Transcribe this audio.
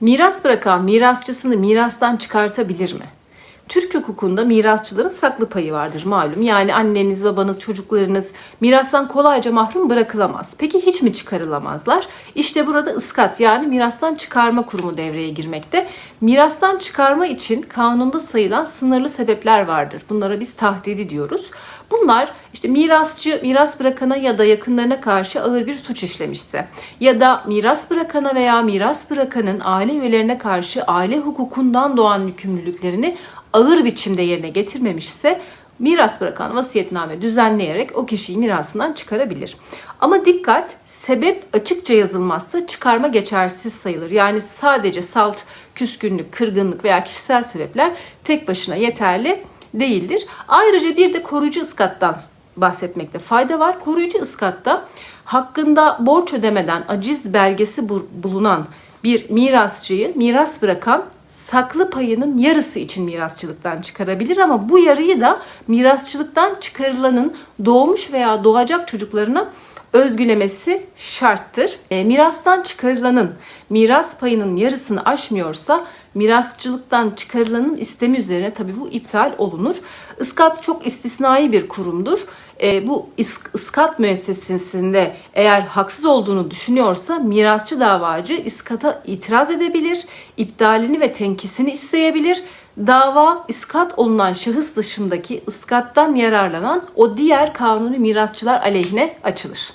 Miras bırakan mirasçısını mirastan çıkartabilir mi? Türk hukukunda mirasçıların saklı payı vardır malum. Yani anneniz, babanız, çocuklarınız mirastan kolayca mahrum bırakılamaz. Peki hiç mi çıkarılamazlar? İşte burada ıskat yani mirastan çıkarma kurumu devreye girmekte. Mirastan çıkarma için kanunda sayılan sınırlı sebepler vardır. Bunlara biz tahdidi diyoruz. Bunlar işte mirasçı miras bırakana ya da yakınlarına karşı ağır bir suç işlemişse ya da miras bırakana veya miras bırakanın aile üyelerine karşı aile hukukundan doğan yükümlülüklerini ağır biçimde yerine getirmemişse miras bırakan vasiyetname düzenleyerek o kişiyi mirasından çıkarabilir. Ama dikkat sebep açıkça yazılmazsa çıkarma geçersiz sayılır. Yani sadece salt, küskünlük, kırgınlık veya kişisel sebepler tek başına yeterli değildir. Ayrıca bir de koruyucu ıskattan bahsetmekte fayda var. Koruyucu ıskatta hakkında borç ödemeden aciz belgesi bu- bulunan bir mirasçıyı miras bırakan saklı payının yarısı için mirasçılıktan çıkarabilir ama bu yarıyı da mirasçılıktan çıkarılanın doğmuş veya doğacak çocuklarına özgülemesi şarttır. E, mirastan çıkarılanın miras payının yarısını aşmıyorsa mirasçılıktan çıkarılanın istemi üzerine tabii bu iptal olunur. Iskat çok istisnai bir kurumdur. E, bu is- ıskat müessesesinde eğer haksız olduğunu düşünüyorsa mirasçı davacı iskata itiraz edebilir, iptalini ve tenkisini isteyebilir. Dava iskat olunan şahıs dışındaki ıskattan yararlanan o diğer kanuni mirasçılar aleyhine açılır.